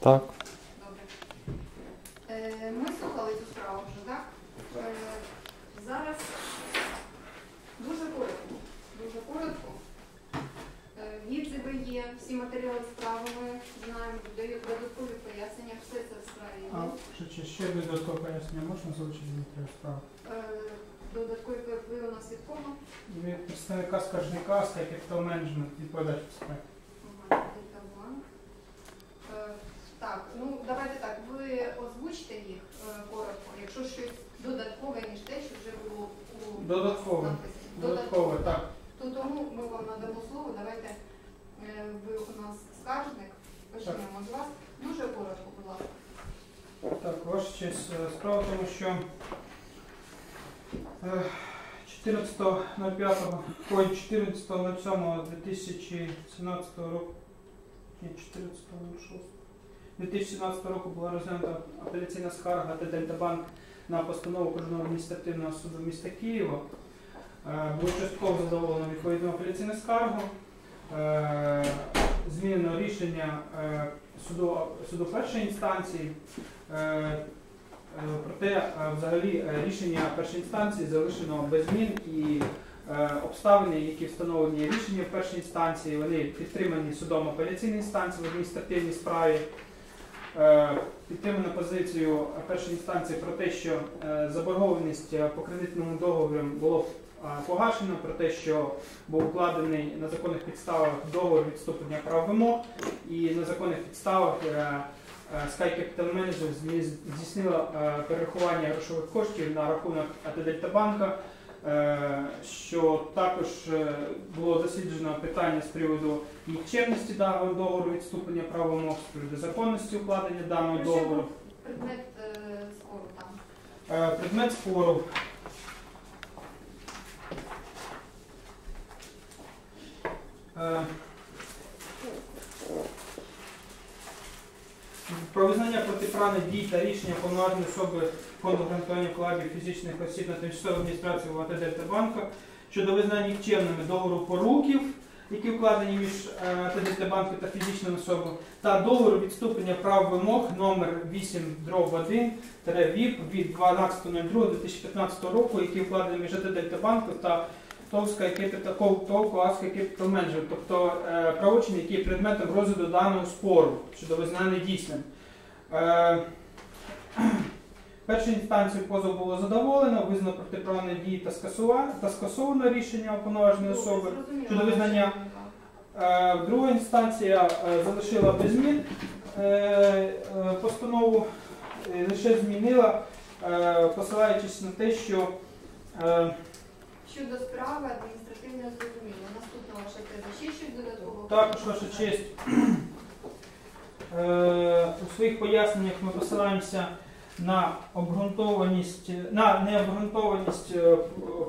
Так. Добре. Е, Ми слухали цю справу вже, так? Е, Зараз дуже коротко. Дуже коротко. Е, Відзиви є, всі матеріали справи ми знаємо, дають додаткові пояснення, все це в справі А ще, ще, додаткове пояснення можна залучити до справи? Е, Додаткові ви у нас від кого? Від представника скаржника з Capital Management відповідач по справі. Ага, Дельта Банк. Е, Так, ну давайте так, ви озвучите їх е, коротко, якщо щось додаткове, ніж те, що вже було у Додаткове. написі. Додатково, так. То тому ми вам надамо слово. Давайте е, ви у нас скаржник. Почнемо з вас. Дуже коротко, будь ласка. Так, ваша честь, е, справа в тому, що е, 14.05, ой, 14.07.2017 року, ні, 14.06, 2017 року була розглянута апеляційна скарга та Дельтабанк на постанову Окружного адміністративного суду міста Києва. Е, Було частково задоволено відповідну апеляційну скаргу. Е, Змінено рішення е, суду, суду першої інстанції. Проте взагалі рішення першої інстанції залишено без змін і обставини, які встановлені рішення першої інстанції, вони підтримані судом апеляційної інстанції в адміністративній справі. Е, Підтримано позицію першої інстанції про те, що е, заборгованість е, по кредитному договору було е, погашено, про те, що був укладений на законних підставах договор відступлення прав вимог, і на законних підставах е, е, Sky Capital Management здійснила е, перерахування грошових коштів на рахунок АТ Дельтабанка, е, що також е, було досліджено питання з приводу нікчемності даного договору відступлення прав вимог, з приводу законності укладення даного Прошу договору. предмет е, спору там? Е, Предмет спору. Е, Про визнання дій та рішення повноважної особи фонду гарантування вкладів фізичних осіб на тимчасову адміністрацію ВАТ Дельтабанка щодо визнання нікчемними договору поруків, які вкладені між е, АТ Дельтабанку та фізичними особами, та договору відступлення прав вимог номер 8 дроб 1 ВІП від 12.02.2015 року, які вкладені між АТ Дельтабанку та Товська ТОВ Класка Capital Management, тобто е, правочини, які є предметом розгляду даного спору щодо визнання дійсним. Е, Першою інстанцією позов було задоволено, визнано протиправні дії та скасува- та скасовано рішення уповноваженої особи. Щодо визнання- Е, Друга інстанція е, залишила без змін постанову, лише змінила, посилаючись на те, що Щодо справи адміністративно зрозуміло. Наступна ваша теза. Ще щось додатково? також ваша честь. Е, У своїх поясненнях ми посилаємося на обґрунтованість, на необґрунтованість е,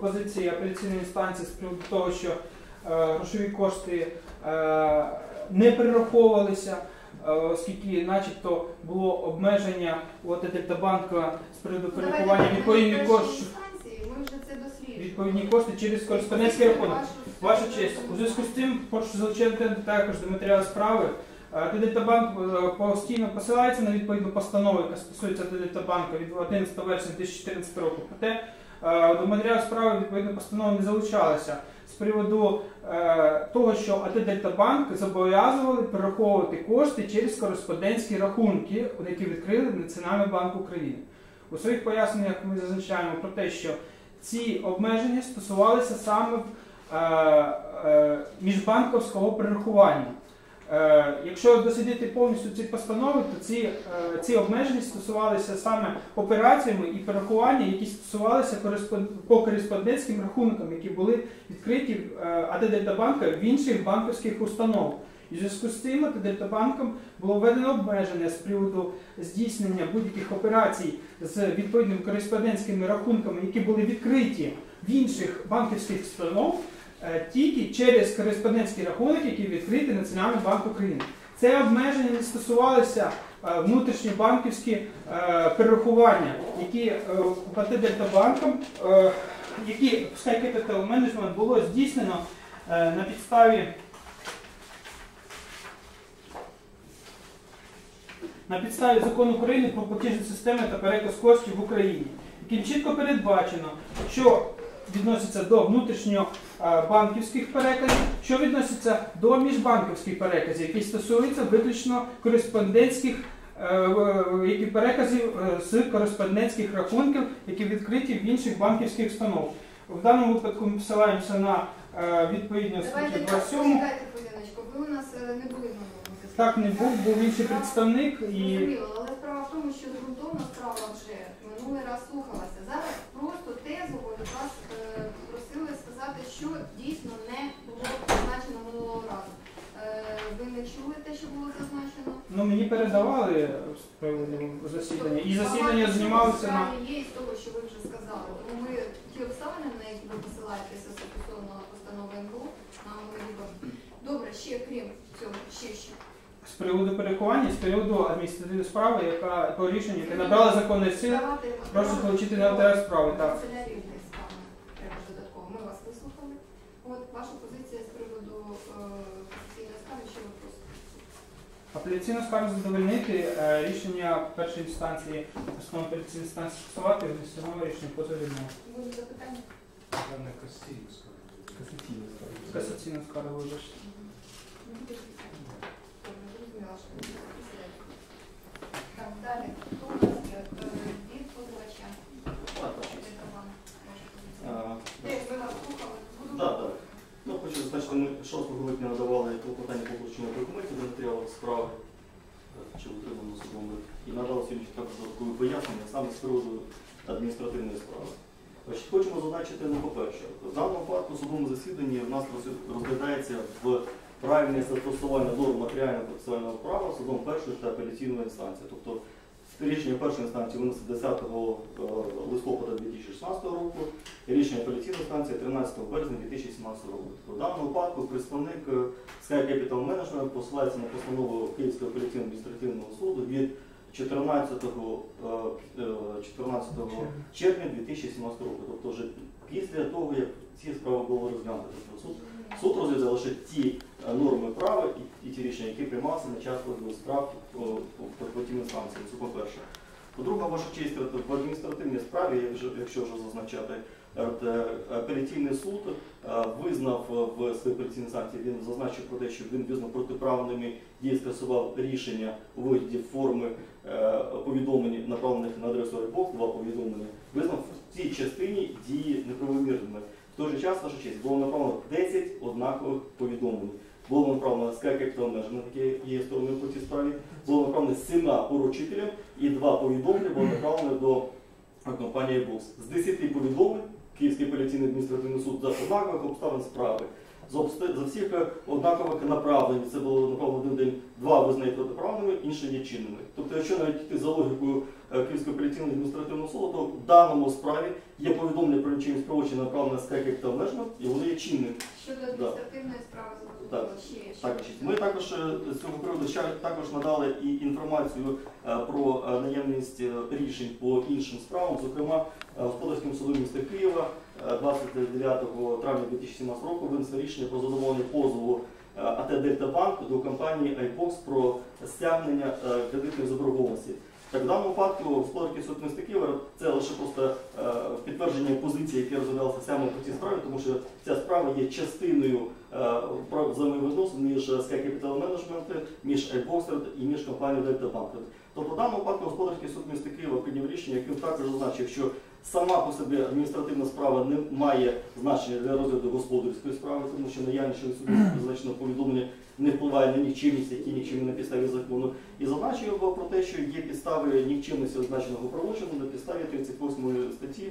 позиції апеляційної інстанції з приводу того, що е, грошові кошти не перераховувалися, оскільки начебто було обмеження у АТ Дельтабанка з приводу перерахування це досліджуємо. Відповідні кошти через кореспондентський рахунок. Ваша честь, у зв'язку з цим прошу залучити також до матеріалу справи. Дельтабанк постійно посилається на відповідну постанову, яка стосується Дельтабанка від 11 вересня 2014 року. Проте е, до матеріалу справи відповідна постанова не залучалася з приводу е, того, що АТ Дельтабанк зобов'язували перераховувати кошти через кореспондентські рахунки, які відкрили Національний банк України. У своїх поясненнях ми зазначаємо про те, що ці обмеження стосувалися саме е, е, міжбанковського перерахування. Е, Якщо дослідити повністю ці постанови, то ці, е, ці обмеження стосувалися саме операціями і перерахування, які стосувалися по кореспондентським рахункам, які були відкриті е, АТ Дельтабанка в інших банківських установ. І в зв'язку з цим АТ було введено обмеження з приводу здійснення будь-яких операцій з відповідними кореспондентськими рахунками, які були відкриті в інших банківських установ, е, тільки через кореспондентський рахунок, який відкритий Національний банк України. Це обмеження не стосувалися е, внутрішньобанківські е, перерахування, які е, ПТ Дельтабанком, е, які Sky Capital Management було здійснено е, на підставі на підставі закону України про платіжні системи та переказ коштів в Україні, яким чітко передбачено, що відноситься до внутрішньобанківських переказів, що відноситься до міжбанківських переказів, які стосуються виключно кореспондентських е, е, які переказів е, з кореспондентських рахунків, які відкриті в інших банківських установ. В даному випадку ми посилаємося на е, відповідну статтю 27. Ви у нас е, не були минулому. Так не був, був інший представник і. Зрозуміло, але справа в тому, що ґрунтовна справа вже минулий раз слухалася. Зараз просто тезово від вас е, просили сказати, що дійсно не було зазначено минулого разу. Е, ви не чули те, що було зазначено? Ну мені передавали засідання. І засідання знімалося на Є із того, що ви вже сказали. Тому ми ті обставини, на які ви посилаєтеся стосовно постанови НБУ, нам невідомо. Добре, ще крім цього, ще що. з приводу перекування, з приводу адміністративної справи, яка по рішенню, яке набрала законної сили, Давати прошу про на матеріал справи. Так. канцелярійної справи. Треба ж додатково. Ми вас вислухали. От ваша позиція з приводу е, конституційної справи, що ви просите? Апеляційну скаргу задовольнити е, рішення першої інстанції, основної апеляційної інстанції скасувати, внесено рішення позові відмовити. Будуть запитання? Касаційну скаргу? Добре, зрозуміла, що ви. Так, далі. Хто у нас є? Е, Від позивача. Від Романа. Ваша позиція. А, Теж ми вас слухали. Буду Да, так. Ну, хочу зазначити, ми 6 липня надавали клопотання по врученню документів до матеріалів справи, е, що отримано судом, і надали сьогодні також додаткові пояснення саме з приводу адміністративної справи. Хочемо зазначити, ну, по-перше, в даному випадку судовому засіданні в нас розглядається в правильне застосування норм матеріального процесуального права судом першої та апеляційної інстанції. Тобто рішення першої інстанції винесли 10 е, листопада 2016 року, рішення апеляційної інстанції 13 березня 2017 року. В даному випадку представник е, Sky Capital Management посилається на постанову Київського апеляційного адміністративного суду від 14, е, е, 14 червня 2017 року. Тобто вже після того, як ці справи були розглянуті. Тобто суд, суд розглядав лише ті е, норми права і, і ті рішення, які приймалися на час розгляду справ по тим інстанціям. Це по-перше. По-друге, ваша честь, в адміністративній справі, якщо вже зазначати, е, апеляційний суд е, визнав е, в своїй апеляційній інстанції, він зазначив про те, що він визнав протиправними дії, скасував рішення у вигляді форми повідомлень, направлених на адресу Айбок, два повідомлення, визнав в цій частині дії неправомірними. В той же час, ваша честь, було направлено 10 однакових повідомлень. Було направлено Sky Capital Management, яке є стороною по цій справі, було направлено сіма поручителям і два повідомлення було направлено до компанії БУС. З 10 повідомлень Київський апеляційний адміністративний суд за однакових обставин справи. За, всіх е, однакових направлень, це було направлено один день, два визнає протиправними, інші є чинними. Тобто, якщо навіть йти за логікою е, Київського апеляційного адміністративного суду, то в даному справі є повідомлення про нічим правочини направлене з Capital Management, і вони є чинними. Щодо адміністративної справи Так. Так, ми також е, з цього приводу також надали і інформацію е, про е, наявність рішень по іншим справам, зокрема е, господарським судом міста Києва е, 29 травня 2017 року винесли рішення про задоволення позову АТ Дельта Банк до компанії iBox про стягнення кредитної заборгованості. Так, в даному випадку господарський суд міста це лише просто е, підтвердження позиції, які розглядалися саме по цій справі, тому що ця справа є частиною е, взаємовідносин між Sky Capital Management, між iBoxer і між компанією Delta Bank. Тобто в даному випадку господарський суд міста Києва прийняв рішення, яким також зазначив, що сама по собі адміністративна справа не має значення для розгляду господарської справи, тому що наявність суду зазначено повідомлення не впливає на нікчемність, які нікчемні на підставі закону. І зазначив про те, що є підстави нікчемності означеного правочину на підставі 38 статті,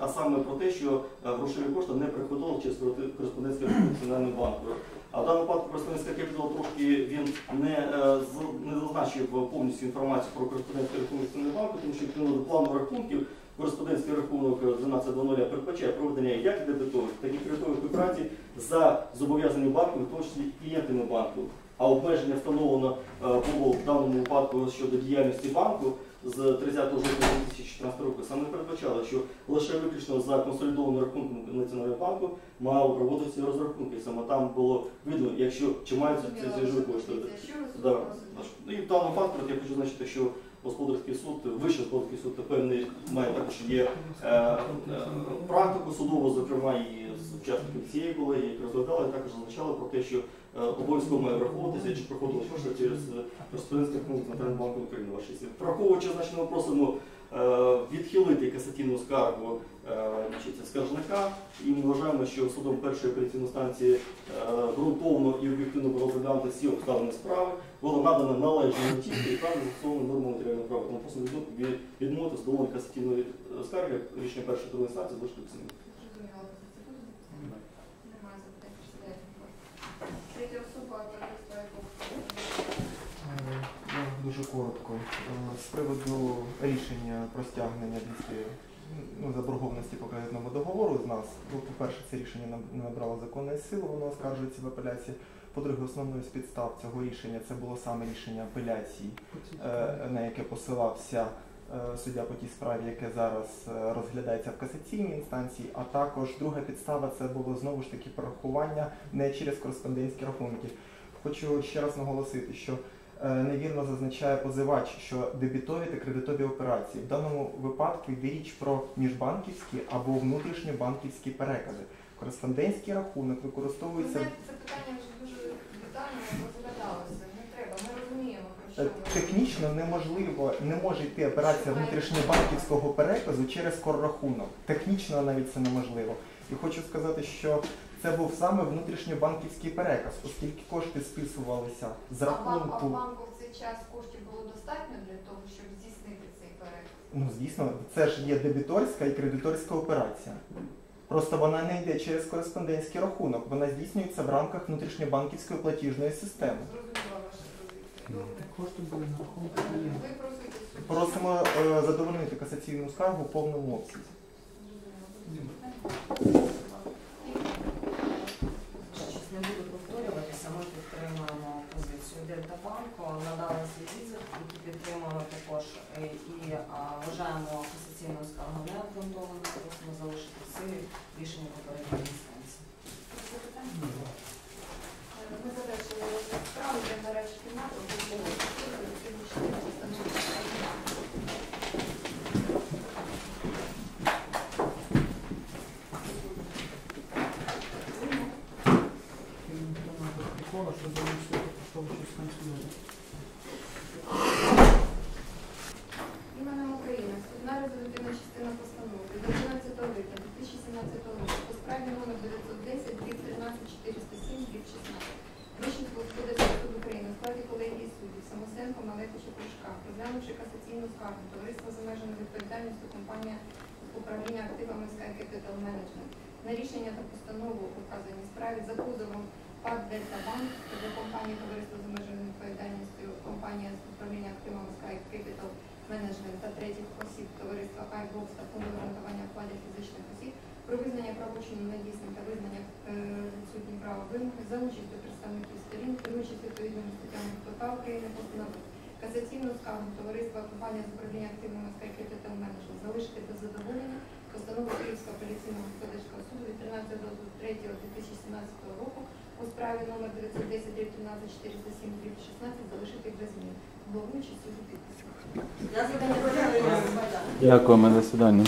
а саме про те, що е, грошові кошти не приходили через кореспондентський рахунок Національного банку. А в даному випадку представницька капітал трошки він не, е, не зазначив повністю інформацію про кореспондентський рахунок Національного банку, тому що відповідно до плану рахунків кореспондентський рахунок 12.00 передбачає проведення як дебетових, так і кредитових операцій за зобов'язанням банку, в тому числі клієнтами банку. А обмеження встановлено е, було в даному випадку щодо діяльності банку з 30 жовтня 2014 року. Саме передбачало, що лише виключно за консолідованим рахунком Національного банку мав проводитися розрахунки. Саме там було видно, якщо чи мають ці Зрозуміла кошти. Ну, І в даному факті я хочу зазначити, що господарський суд, вищий господарський суд певний має також є е, е, практику судову, зокрема і з учасників цієї колегії, які розглядали, також зазначали про те, що обов'язково має враховуватися, чи проходили кошти через е, Республінський рахунок Національного банку України. Ваші. Враховуючи, ми просимо е, відхилити касаційну скаргу е, скаржника, і ми вважаємо, що судом першої апеляційної станції е, ґрунтовно і об'єктивно було розглянути всі обставини справи, було надано належні оцінки і правильно застосовано норму матеріального права. Тому просимо від- від- відмовити задоволення касаційної е, скарги рішення першої другої інстанції залишити в самі. Зрозуміла позиція. Будете? Немає запитань. Присідайте, будь ласка. Третя особа, товариство «Айкоп». Е, ну, Дуже коротко. Е, З приводу рішення про стягнення 200 ну, заборгованості по кредитному договору з нас, ну, по-перше, це рішення не набрало законної сили, воно оскаржується в апеляції. По-друге, основною з підстав цього рішення це було саме рішення апеляції, е, на яке посилався е, суддя по тій справі, яке зараз е, розглядається в касаційній інстанції. А також друга підстава це було знову ж таки порахування не через кореспондентські рахунки. Хочу ще раз наголосити, що е, невірно зазначає позивач, що дебітові та кредитові операції. В даному випадку йде річ про міжбанківські або внутрішньобанківські перекази. Кореспондентський рахунок використовується це питання вже дуже детально розглядалося. Не треба, ми розуміємо, про Е, що ви. Технічно неможливо, не може йти операція внутрішньобанківського переказу через коррахунок. Технічно навіть це неможливо. І хочу сказати, що це був саме внутрішньобанківський переказ, оскільки кошти списувалися з А вам- а рахунку. банку в цей час коштів було достатньо для того, щоб здійснити цей переказ? Ну, звісно, це ж є дебіторська і кредиторська операція. Просто вона не йде через кореспондентський рахунок, вона здійснюється в рамках внутрішньобанківської платіжної системи. Зрозуміла ваша позиція. Добре. Кошти були на рахунку. Ви просите суд. Просимо е, задовольнити касаційну скаргу в повному обсязі. Щось не буду повторюватися, ми підтримуємо позицію банку надали свій відзив, який підтримали також е, і вважаємо касаційну скаргу необґрунтованою, просимо залишити в силі рішення попередньої інстанції. Запитання? Е, Ми завершили розгляд справи для нарешті кімнату, обов'язково суду, сьогоднішньої постанови. Прикола, що залишили поштовхи станцію. Іменем України судна резолютивна частина постанови від 11 липня 2017 року по справі номер 910 від 13 407 від 16. Вищий господарський суд України у складі колегії суддів Самосенко, Малетича, розглянувши касаційну скаргу товариства з обмеженою відповідальністю компанія управління активами Sky Capital Management. На рішення та постанову у вказаній справі за позовом ПАД Дельта Банк до компанії товариства з обмеженою відповідальністю компанія з управління активами Sky Capital менеджмент та третіх осіб товариства iBox та фонду гарантування вкладів фізичних осіб про визнання правочину недійсним та визнання е, відсутнім права вимоги за участю представників сторін, керуючись відповідними статтями КПК України постанови касаційну скаргу товариства компанія з управління активними Sky Capital Management залишити без задоволення постанову Київського апеляційного господарського суду від 13.03.2017 року у справі номер 910 13 407 16 залишити без змін. Головуючий суду підпис. Я задання Дякуємо за засідання.